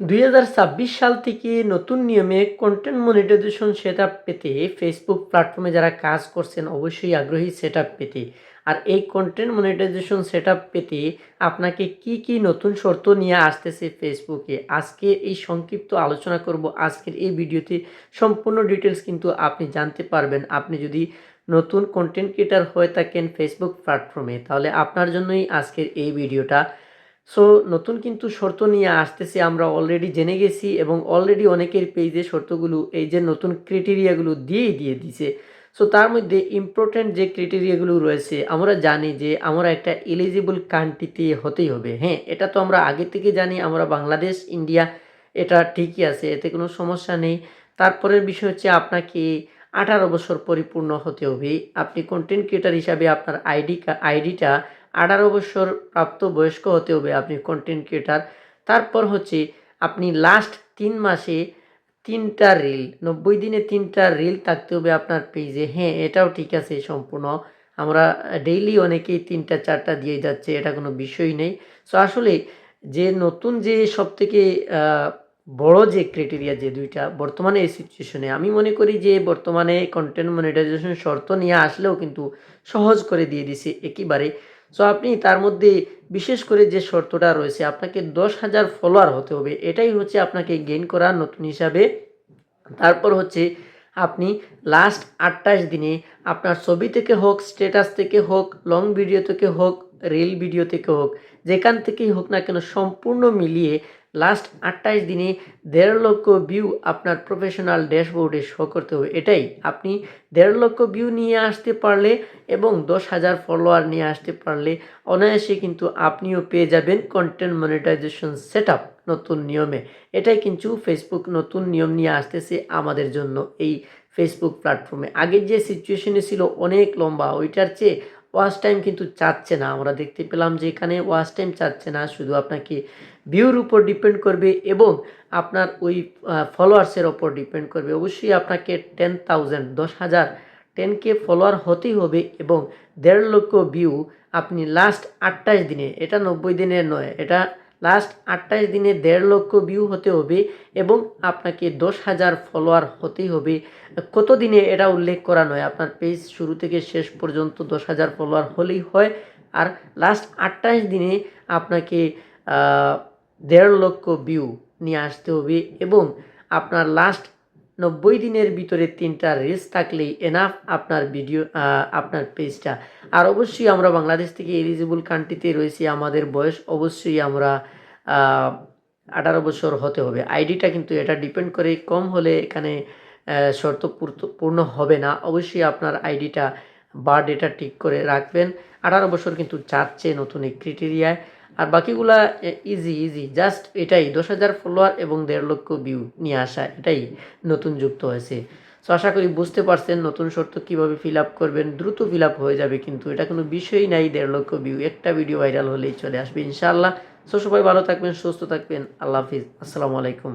দুই হাজার ছাব্বিশ সাল থেকে নতুন নিয়মে কন্টেন্ট মনিটাইজেশন সেট পেতে ফেসবুক প্ল্যাটফর্মে যারা কাজ করছেন অবশ্যই আগ্রহী সেট পেতে। আর এই কন্টেন্ট মনিটাইজেশন সেট পেতে আপনাকে কি কি নতুন শর্ত নিয়ে আসতেছে ফেসবুকে আজকে এই সংক্ষিপ্ত আলোচনা করব। আজকের এই ভিডিওতে সম্পূর্ণ ডিটেলস কিন্তু আপনি জানতে পারবেন। আপনি যদি নতুন কন্টেন্ট ক্রিয়েটার হয়ে থাকেন ফেসবুক প্ল্যাটফর্মে তাহলে আপনার জন্যই আজকের এই ভিডিওটা সো নতুন কিন্তু শর্ত নিয়ে আসতেছে, আমরা অলরেডি জেনে গেছি এবং অলরেডি অনেকের পেজে শর্তগুলো এই যে নতুন ক্রিটেরিয়াগুলো দিয়েই দিয়ে দিছে। সো তার মধ্যে ইম্পর্ট্যান্ট যে ক্রিটেরিয়াগুলো রয়েছে, আমরা জানি যে আমরা একটা এলিজিবল কান্ট্রিতে হতেই হবে। হ্যাঁ এটা তো আমরা আগে থেকে জানি, আমরা বাংলাদেশ, ইন্ডিয়া, এটা ঠিকই আছে, এতে কোনো সমস্যা নেই। তারপরের বিষয় হচ্ছে আপনাকে আঠারো বছর পরিপূর্ণ হতে হবে। আপনি কন্টেন্ট ক্রিয়েটার হিসাবে আপনার আইডি আইডিটা আঠারো বছর প্রাপ্ত বয়স্ক হতে হবে আপনি কন্টেন্ট ক্রিয়েটার তারপর হচ্ছে আপনি লাস্ট তিন মাসে তিনটা রিল নব্বই দিনে তিনটা রিল থাকতে হবে আপনার পেজে হ্যাঁ এটাও ঠিক আছে সম্পূর্ণ। আমরা ডেইলি অনেকেই তিনটা, চারটা দিয়ে যাচ্ছে, এটা কোনো বিষয় নেই। সো আসলে যে নতুন যে সব থেকে বড় যে ক্রাইটেরিয়া যে দুইটা, বর্তমানে এই সিচুয়েশনে আমি মনে করি যে বর্তমানে কন্টেন্ট মনিটাইজেশন শর্ত নিয়ে আসলেও কিন্তু সহজ করে দিয়ে দিছে একেবারে। সো আপনি তার মধ্যে বিশেষ করে যে শর্তটা রয়েছে, আপনাকে দশ হাজার ফলোয়ার হতে হবে। এটাই হচ্ছে আপনাকে গেইন করার নতুন হিসাবে। তারপর হচ্ছে আপনি লাস্ট আটটাশ দিনে আপনার ছবি থেকে হোক স্ট্যাটাস থেকে হোক লং ভিডিও থেকে হোক রিল ভিডিও থেকে হোক, যেখান থেকেই হোক না কেন সম্পূর্ণ মিলিয়ে লাস্ট আটটাইশ দিনে দেড় লক্ষ ভিউ আপনার প্রফেশনাল ড্যাশবোর্ডে শো করতে হবে। এটাই। আপনি দেড় লক্ষ ভিউ নিয়ে আসতে পারলে এবং দশ হাজার ফলোয়ার নিয়ে আসতে পারলে অনায়াসে কিন্তু আপনিও পেয়ে যাবেন কন্টেন্ট মনিটাইজেশন সেট নতুন নিয়মে। এটাই কিন্তু ফেসবুক নতুন নিয়ম নিয়ে আসতেছে আমাদের জন্য এই ফেসবুক প্ল্যাটফর্মে আগের যে সিচুয়েশনে ছিল অনেক লম্বা, ওইটার চেয়ে ওয়াচ টাইম কিন্তু চাচ্ছে না। আমরা দেখতে পেলাম যে এখানে ওয়াচ টাইম চাচ্ছে না, শুধু আপনাকে ভিউর উপর ডিপেন্ড করবে এবং আপনার ওই ফলোয়ার্সের ওপর ডিপেন্ড করবে। অবশ্যই আপনাকে টেন থাউজেন্ড, দশ হাজার, টেন কে ফলোয়ার হতেই হবে এবং দেড় লক্ষ ভিউ আপনি লাস্ট আটটাইশ দিনে, এটা নব্বই দিনের নয়, এটা লাস্ট আটটাইশ দিনে দেড় লক্ষ ভিউ হতে হবে এবং আপনাকে দশ হাজার ফলোয়ার হতেই হবে। কত দিনে এটা উল্লেখ করা নয়? আপনার পেজ শুরু থেকে শেষ পর্যন্ত দশ হাজার ফলোয়ার হলেই হয়। আর লাস্ট আটটাইশ দিনে আপনাকে দেড় লক্ষ ভিউ নিয়ে আসতে হবে এবং আপনার লাস্ট নব্বই দিনের ভিতরে তিনটা রেস থাকলেই এনাফ আপনার ভিডিও আপনার পেজটা আর অবশ্যই আমরা বাংলাদেশ থেকে এলিজিবল কান্ট্রিতে রয়েছি, আমাদের বয়স অবশ্যই আমরা আঠারো বছর হতে হবে। আইডিটা কিন্তু এটা ডিপেন্ড করে, কম হলে এখানে শর্ত পূর্ণ হবে না। অবশ্যই আপনার আইডিটা বা ডেটা ঠিক করে রাখবেন। আঠারো বছর কিন্তু চাচ্ছে নতুন এই ক্রিটেরিয়ায় আর বাকিগুলা ইজি ইজি জাস্ট এটাই, দশ হাজার ফলোয়ার এবং দেড় লক্ষ ভিউ নিয়ে আসা, এটাই নতুন যুক্ত হয়েছে। সো আশা করি বুঝতে পারছেন নতুন শর্ত কীভাবে ফিল আপ করবেন, দ্রুত ফিল আপ হয়ে যাবে কিন্তু এটা কোনো বিষয়ই নাই দেড় লক্ষ ভিউ একটা ভিডিও ভাইরাল হলেই চলে আসবে, ইনশাআল্লাহ। সো সবাই ভালো থাকবেন, সুস্থ থাকবেন, আল্লাহ হাফিজ। আসসালামু আলাইকুম।